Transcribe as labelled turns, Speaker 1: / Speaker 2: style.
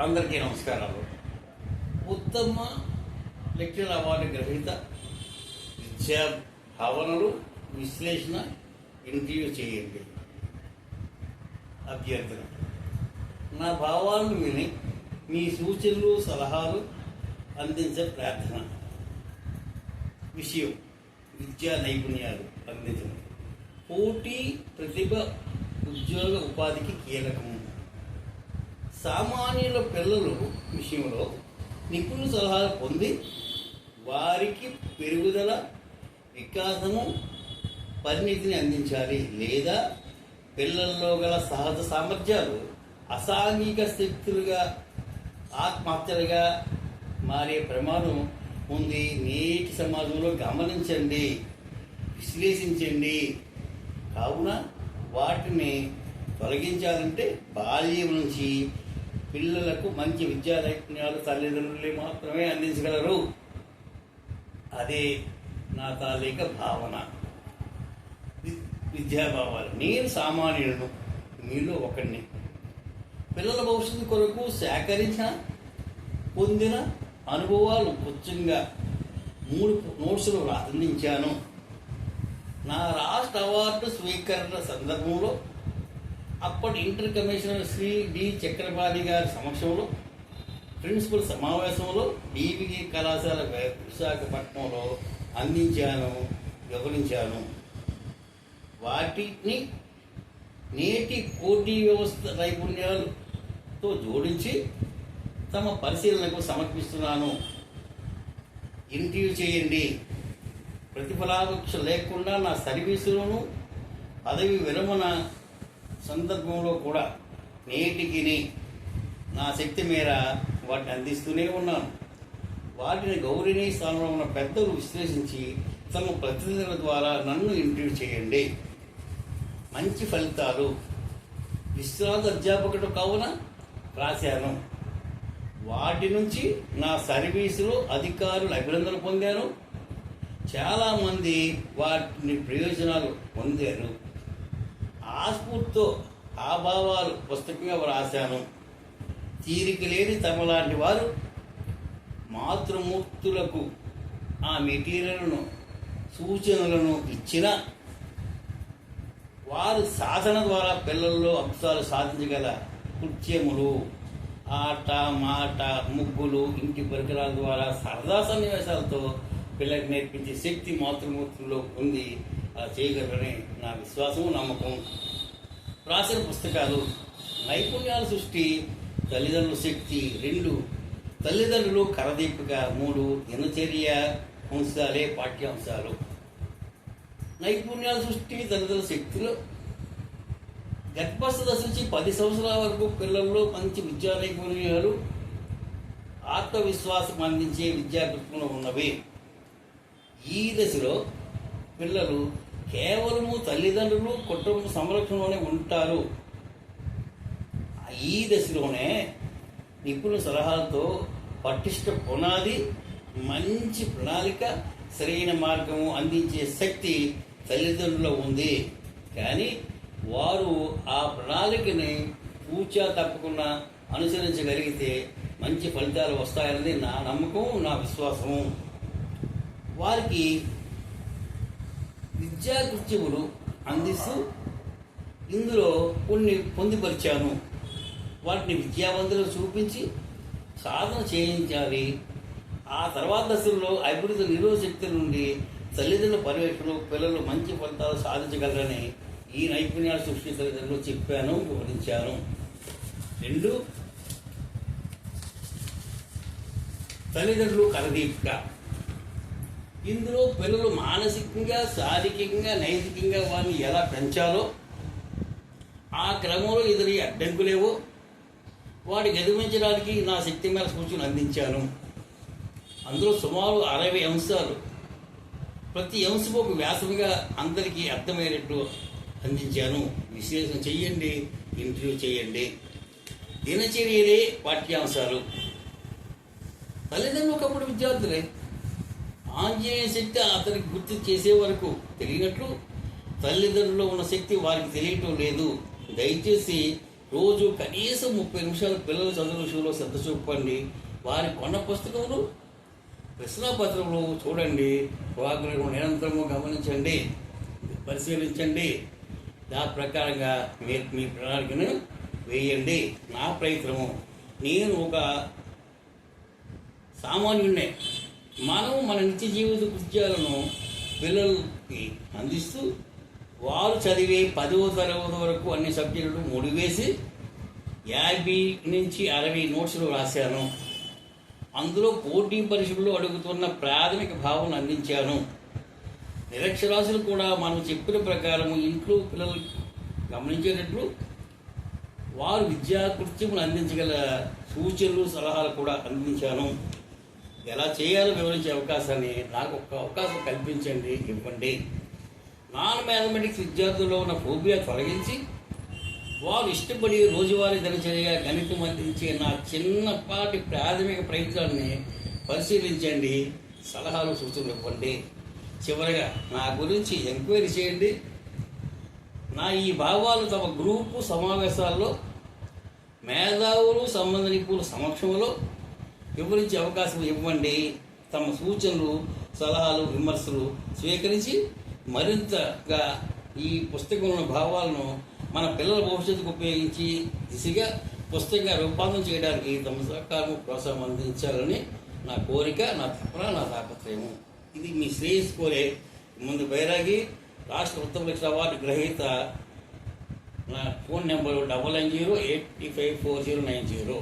Speaker 1: అందరికీ నమస్కారాలు. ఉత్తమ లెక్చర్ అవార్డు గ్రహీత విద్యా భావనలు విశ్లేషణ ఇంటర్వ్యూ చేయండి. అభ్యర్థన. నా భావాలను విని మీ సూచనలు సలహాలు అందించే ప్రార్థన. విషయం. విద్యా నైపుణ్యాలు అందించడం. పోటీ ప్రతిభ ఉద్యోగ ఉపాధికి కీలకము సామాన్యుల పిల్లలు విషయంలో నిపుణుల సలహాలు పొంది వారికి పెరుగుదల వికాసము పరిణితిని అందించాలి. లేదా పిల్లల్లో గల సహజ సామర్థ్యాలు అసాంఘిక శక్తులుగా ఆత్మహత్యలుగా మారే ప్రమాదం ఉంది. నేటి సమాజంలో గమనించండి విశ్లేషించండి. కావున వాటిని తొలగించాలంటే బాల్యం నుంచి పిల్లలకు మంచి విద్యా నైపుణ్యాలు తల్లిదండ్రులే మాత్రమే అందించగలరు. అదే నా తాలిక భావన. వి- విద్యాభావాలు. నేను సామాన్యులను మీలో ఒకడిని పిల్లల భవిష్యత్తు కొరకు సేకరించిన పొందిన అనుభవాలు పుచ్చంగా మూడు నోట్సులు అందించాను నా రాష్ట్ర అవార్డు స్వీకరణ సందర్భంలో అప్పటి inter commissioner Shri D. Chakrapani గారి సమక్షంలో ప్రిన్సిపల్ సమావేశంలో డివికి కళాశాల విశాఖపట్నంలో అందించాను వివరించాను వాటిని నేటి పోటీ వ్యవస్థ నైపుణ్యాలతో జోడించి తమ పరిశీలనకు సమర్పిస్తున్నాను. ఇంటర్వ్యూ చేయండి. ప్రతిఫలాపేక్ష లేకుండా నా సర్వీసులను పదవి విరమణ సందర్భంలో కూడా నేటికి నా శక్తి మేర వాటిని అందిస్తూనే ఉన్నాను. వాటిని గౌరవనీయ స్థానంలో ఉన్న పెద్దలు విశ్లేషించి తమ ప్రతినిధుల ద్వారా నన్ను ఇంటర్వ్యూ చేయండి. మంచి ఫలితాలు విశ్రాంత అధ్యాపకుడు కావున రాశాను. వాటి నుంచి నా సర్వీసులో అధికారులు అభినందన పొందాను. చాలామంది వాటిని ప్రయోజనాలు పొందారు. ఆ స్ఫూర్తితో ఆ భావాలు పుస్తకంగా వ్రాశాను. తీరిక లేని తమలాంటి వారు మాతృమూర్తులకు ఆ మెటీరియల్ను సూచనలను ఇచ్చిన వారు సాధన ద్వారా పిల్లల్లో అంశాలు సాధించగల కృత్యములు. ఆట మాట ముగ్గులు ఇంటి పరికరాల ద్వారా సరదా సన్నివేశాలతో పిల్లలకు నేర్పించే శక్తి మాతృమూర్తుల్లో ఉంది. చేయగలరని నా విశ్వాసం నమ్మకం రాసిన పుస్తకాలు నైపుణ్యాల సృష్టి తల్లిదండ్రుల శక్తి రెండు. తల్లిదండ్రులు కరదీపిక మూడు దినచర్య అంశాలే పాఠ్యాంశాలు. నైపుణ్యాల సృష్టి తల్లిదండ్రుల శక్తులు. గర్భస్థ దశ నుంచి పది సంవత్సరాల వరకు పిల్లల్లో మంచి విద్యా నైపుణ్యాలు. ఆత్మవిశ్వాసం అందించే విద్యాకృతంలో ఉన్నవి. ఈ దశలో పిల్లలు కేవలము తల్లిదండ్రులు కుటుంబ సంరక్షణలోనే ఉంటారు. ఈ దశలోనే నిపుణుల సలహాలతో పటిష్ట పునాది మంచి ప్రణాళిక సరైన మార్గము అందించే శక్తి తల్లిదండ్రుల్లో ఉంది. కానీ వారు ఆ ప్రణాళికని పూచా తప్పకుండా అనుసరించగలిగితే మంచి ఫలితాలు వస్తాయన్నది నా నమ్మకం నా విశ్వాసము. వారికి విద్యాకృత్యములు అందిస్తూ ఇందులో కొన్ని పొందుపరిచాను. వాటిని విద్యావంతులకు చూపించి సాధన చేయించాలి. ఆ తర్వాత దశల్లో అభివృద్ధి నిరోధశక్తి నుండి తల్లిదండ్రుల పర్యవేక్షణలో పిల్లలు మంచి ఫలితాలు సాధించగలరని ఈ నైపుణ్యాలు సృష్టి తల్లిదండ్రులు చెప్పాను వివరించాను. రెండు తల్లిదండ్రులు కలదీపిక ఇందులో పిల్లలు మానసికంగా శారీరకంగా నైతికంగా వారిని ఎలా పెంచాలో ఆ క్రమంలో ఎదురు అడ్డంకులేవో వాటికి అధిగమించడానికి నా శక్తి మేర సూచనలు అందించాను. అందులో సుమారు అరవై అంశాలు ప్రతి అంశం ఒక వ్యాసంగా అందరికీ అర్థమయ్యేటట్టు అందించాను. విశ్లేషణ చెయ్యండి ఇంటర్వ్యూ చేయండి దినచర్యలే పాఠ్యాంశాలు. తల్లిదండ్రులు ఒకప్పుడు విద్యార్థులే. ఆంజనేయ శక్తి అతనికి గుర్తు చేసే వరకు తెలియనట్లు తల్లిదండ్రుల్లో ఉన్న శక్తి వారికి తెలియటం లేదు. దయచేసి రోజు కనీసం ముప్పై నిమిషాలు పిల్లల చదువు విషయంలో శ్రద్ధ చూపండి. వారి కొన్న పుస్తకములు ప్రశ్నాపత్రంలో చూడండి. వాగ్రహం నిరంతరము గమనించండి. పరిశీలించండి. దా ప్రకారంగా మీరు మీ ప్రణాళికను వేయండి. నా ప్రయత్నము. నేను ఒక సామాన్యుడినే మనం మన నిత్య జీవిత కృత్యాలను పిల్లలకి అందిస్తూ వారు చదివే పదవ తరగతి వరకు అన్ని సబ్జెక్టులు ముడివేసి యాభై నుంచి అరవై నోట్స్లు రాశాను. అందులో పోటీ పరీక్షల్లో అడుగుతున్న ప్రాథమిక భావన అందించాను. నిరక్షరాస్యులు కూడా మనం చెప్పిన ప్రకారం ఇంట్లో పిల్లలు గమనించేటట్లు వారు విద్యా కృత్యములు అందించగల సూచనలు సలహాలు కూడా అందించాను. ఎలా చేయాలో వివరించే అవకాశాన్ని నాకు ఒక అవకాశం కల్పించండి ఇవ్వండి. నాన్ మ్యాథమెటిక్స్ విద్యార్థుల్లో ఉన్న ఫోబియా తొలగించి వారు ఇష్టపడి రోజువారీ దినచర్య గణితం అందించే నా చిన్నపాటి ప్రాథమిక ప్రయత్నాన్ని పరిశీలించండి. సలహాలు సూచనలు ఇవ్వండి. చివరగా నా గురించి ఎంక్వైరీ చేయండి. నా ఈ భావాలు తమ గ్రూపు సమావేశాల్లో మేధావులు సంబంధ నిపుణుల సమక్షంలో వివరించే అవకాశం ఇవ్వండి. తమ సూచనలు సలహాలు విమర్శలు స్వీకరించి మరింతగా ఈ పుస్తకంలోని భావాలను మన పిల్లల భవిష్యత్తుకు ఉపయోగించి దిశగా పుస్తకంగా రూపాంతరం చేయడానికి తమ సహకారం ప్రోత్సాహం అందించాలని నా కోరిక నా తపన నా తాపత్రయము. ఇది మీ శ్రేయస్ కోరే ముందు బైరాగి రాష్ట్ర ఉత్తమ లక్ష అవార్డు గ్రహీత నా phone number double nine zero eight five four zero nine zero.